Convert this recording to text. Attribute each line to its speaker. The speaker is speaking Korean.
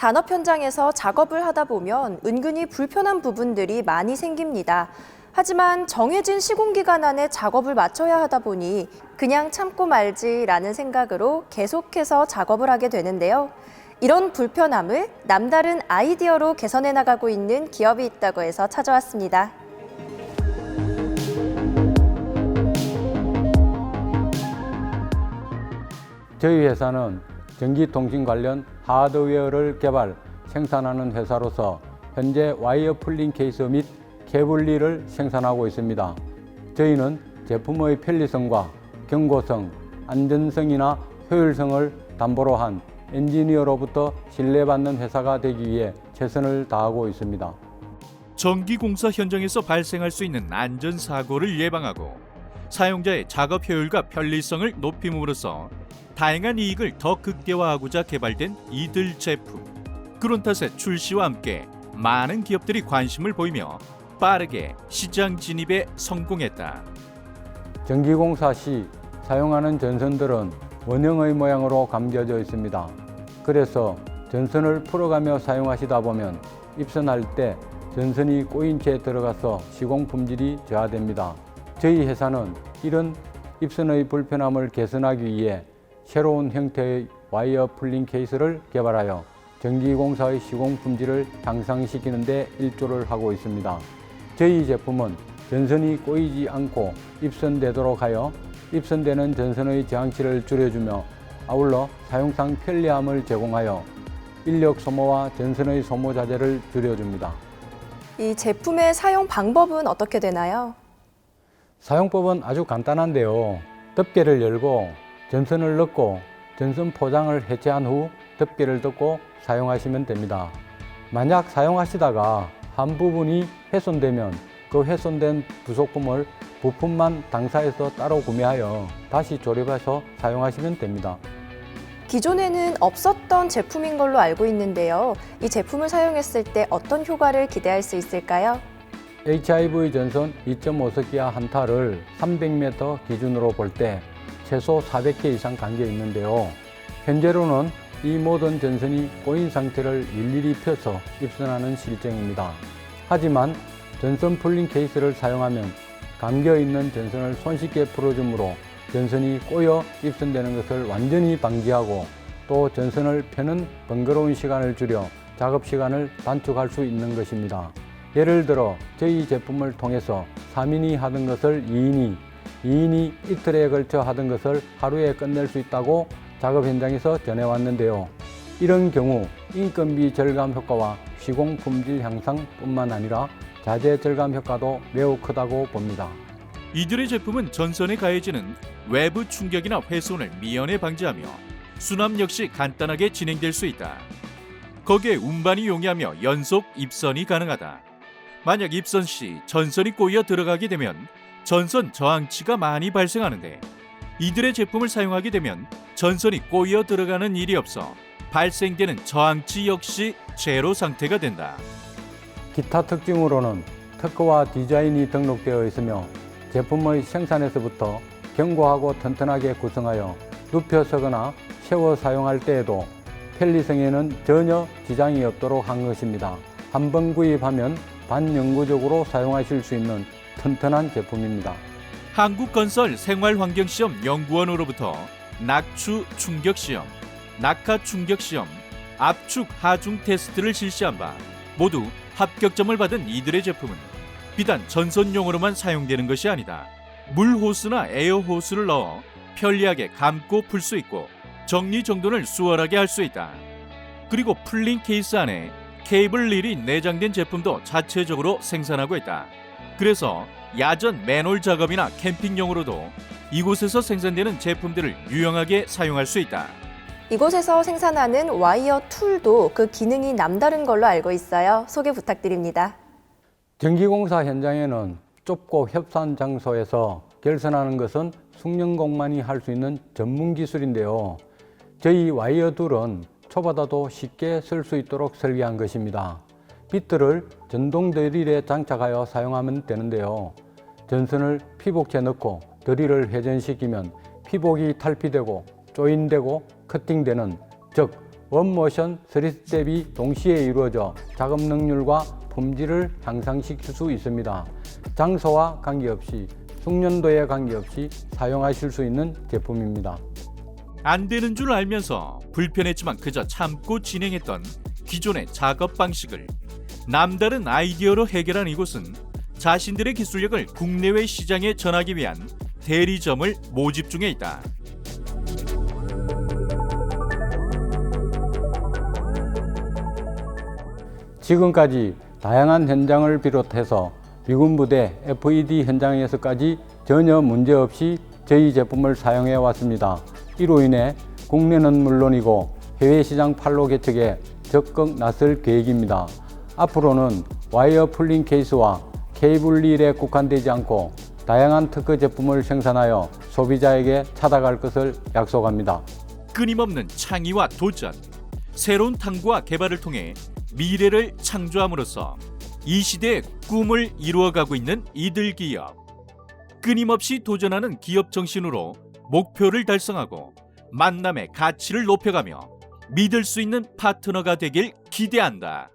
Speaker 1: 산업 현장에서 작업을 하다 보면 은근히 불편한 부분들이 많이 생깁니다. 하지만 정해진 시공기간 안에 작업을 마쳐야 하다 보니 그냥 참고 말지라는 생각으로 계속해서 작업을 하게 되는데요. 이런 불편함을 남다른 아이디어로 개선해 나가고 있는 기업이 있다고 해서 찾아왔습니다.
Speaker 2: 저희 회사는 전기통신 관련 하드웨어를 개발, 생산하는 회사로서 현재 와이어 풀링 케이스 및 케블리를 생산하고 있습니다. 저희는 제품의 편리성과 경고성, 안전성이나 효율성을 담보로 한 엔지니어로부터 신뢰받는 회사가 되기 위해 최선을 다하고 있습니다.
Speaker 3: 전기공사 현장에서 발생할 수 있는 안전 사고를 예방하고 사용자의 작업 효율과 편리성을 높임으로써 다양한 이익을 더 극대화하고자 개발된 이들 제품. 그런 탓에 출시와 함께 많은 기업들이 관심을 보이며 빠르게 시장 진입에 성공했다.
Speaker 2: 전기공사 시 사용하는 전선들은 원형의 모양으로 감겨져 있습니다. 그래서 전선을 풀어가며 사용하시다 보면 입선할 때 전선이 꼬인 채 들어가서 시공 품질이 저하됩니다. 저희 회사는 이런 입선의 불편함을 개선하기 위해 새로운 형태의 와이어 풀링 케이스를 개발하여 전기공사의 시공 품질을 향상시키는 데 일조를 하고 있습니다. 저희 제품은 전선이 꼬이지 않고 입선되도록 하여 입선되는 전선의 저항치를 줄여주며 아울러 사용상 편리함을 제공하여 인력 소모와 전선의 소모 자재를 줄여줍니다.
Speaker 1: 이 제품의 사용 방법은 어떻게 되나요?
Speaker 2: 사용법은 아주 간단한데요. 덮개를 열고 전선을 넣고 전선 포장을 해체한 후 덮개를 덮고 사용하시면 됩니다. 만약 사용하시다가 한 부분이 훼손되면 그 훼손된 부속품을 부품만 당사에서 따로 구매하여 다시 조립해서 사용하시면 됩니다.
Speaker 1: 기존에는 없었던 제품인 걸로 알고 있는데요. 이 제품을 사용했을 때 어떤 효과를 기대할 수 있을까요?
Speaker 2: HIV 전선 2.5석기와 한 탈을 300m 기준으로 볼 때 최소 400개 이상 담겨 있는데요. 현재로는 이 모든 전선이 꼬인 상태를 일일이 펴서 입선하는 실정입니다. 하지만 전선 풀링 케이스를 사용하면 감겨 있는 전선을 손쉽게 풀어주므로 전선이 꼬여 입선되는 것을 완전히 방지하고 또 전선을 펴는 번거로운 시간을 줄여 작업 시간을 단축할 수 있는 것입니다. 예를 들어 저희 제품을 통해서 3인이 하던 것을 2인이, 2인이 이틀에 걸쳐 하던 것을 하루에 끝낼 수 있다고 작업 현장에서 전해왔는데요. 이런 경우 인건비 절감 효과와 시공 품질 향상뿐만 아니라 자재 절감 효과도 매우 크다고 봅니다.
Speaker 3: 이들의 제품은 전선에 가해지는 외부 충격이나 훼손을 미연에 방지하며 수납 역시 간단하게 진행될 수 있다. 거기에 운반이 용이하며 연속 입선이 가능하다. 만약 입선 시 전선이 꼬여 들어가게 되면 전선 저항치가 많이 발생하는데 이들의 제품을 사용하게 되면 전선이 꼬여 들어가는 일이 없어 발생되는 저항치 역시 제로 상태가 된다.
Speaker 2: 기타 특징으로는 특허와 디자인이 등록되어 있으며 제품의 생산에서부터 견고하고 튼튼하게 구성하여 눕혀 서거나 세워 사용할 때에도 편리성에는 전혀 지장이 없도록 한 것입니다. 한 번 구입하면 반영구적으로 사용하실 수 있는 튼튼한 제품입니다.
Speaker 3: 한국건설 생활환경시험 연구원으로부터 낙추 충격시험, 낙하 충격시험, 압축 하중 테스트를 실시한 바 모두 합격점을 받은 이들의 제품은 비단 전선용으로만 사용되는 것이 아니다. 물 호스나 에어 호스를 넣어 편리하게 감고 풀 수 있고 정리 정돈을 수월하게 할 수 있다. 그리고 풀링 케이스 안에 케이블 릴이 내장된 제품도 자체적으로 생산하고 있다. 그래서 야전 맨홀 작업이나 캠핑용으로도 이곳에서 생산되는 제품들을 유용하게 사용할 수 있다.
Speaker 1: 이곳에서 생산하는 와이어 툴도 그 기능이 남다른 걸로 알고 있어요. 소개 부탁드립니다.
Speaker 2: 전기공사 현장에는 좁고 협소한 장소에서 결선하는 것은 숙련공만이 할 수 있는 전문 기술인데요. 저희 와이어 툴은 초보다도 쉽게 쓸 수 있도록 설계한 것입니다. 비트를 전동 드릴에 장착하여 사용하면 되는데요. 전선을 피복체 넣고 드릴을 회전시키면 피복이 탈피되고 조인되고 커팅되는 즉 원모션 스리스텝이 동시에 이루어져 작업 능률과 품질을 향상시킬 수 있습니다. 장소와 관계없이 숙련도에 관계없이 사용하실 수 있는 제품입니다.
Speaker 3: 안 되는 줄 알면서 불편했지만 그저 참고 진행했던 기존의 작업 방식을 남다른 아이디어로 해결한 이곳은 자신들의 기술력을 국내외 시장에 전하기 위한 대리점을 모집 중에 있다.
Speaker 2: 지금까지 다양한 현장을 비롯해서 미군 부대 FED 현장에서까지 전혀 문제없이 저희 제품을 사용해 왔습니다. 이로 인해 국내는 물론이고 해외 시장 판로 개척에 적극 나설 계획입니다. 앞으로는 와이어 풀링 케이스와 케이블 릴에 국한되지 않고 다양한 특허 제품을 생산하여 소비자에게 찾아갈 것을 약속합니다.
Speaker 3: 끊임없는 창의와 도전, 새로운 탐구와 개발을 통해 미래를 창조함으로써 이 시대의 꿈을 이루어가고 있는 이들 기업. 끊임없이 도전하는 기업 정신으로 목표를 달성하고 만남의 가치를 높여가며 믿을 수 있는 파트너가 되길 기대한다.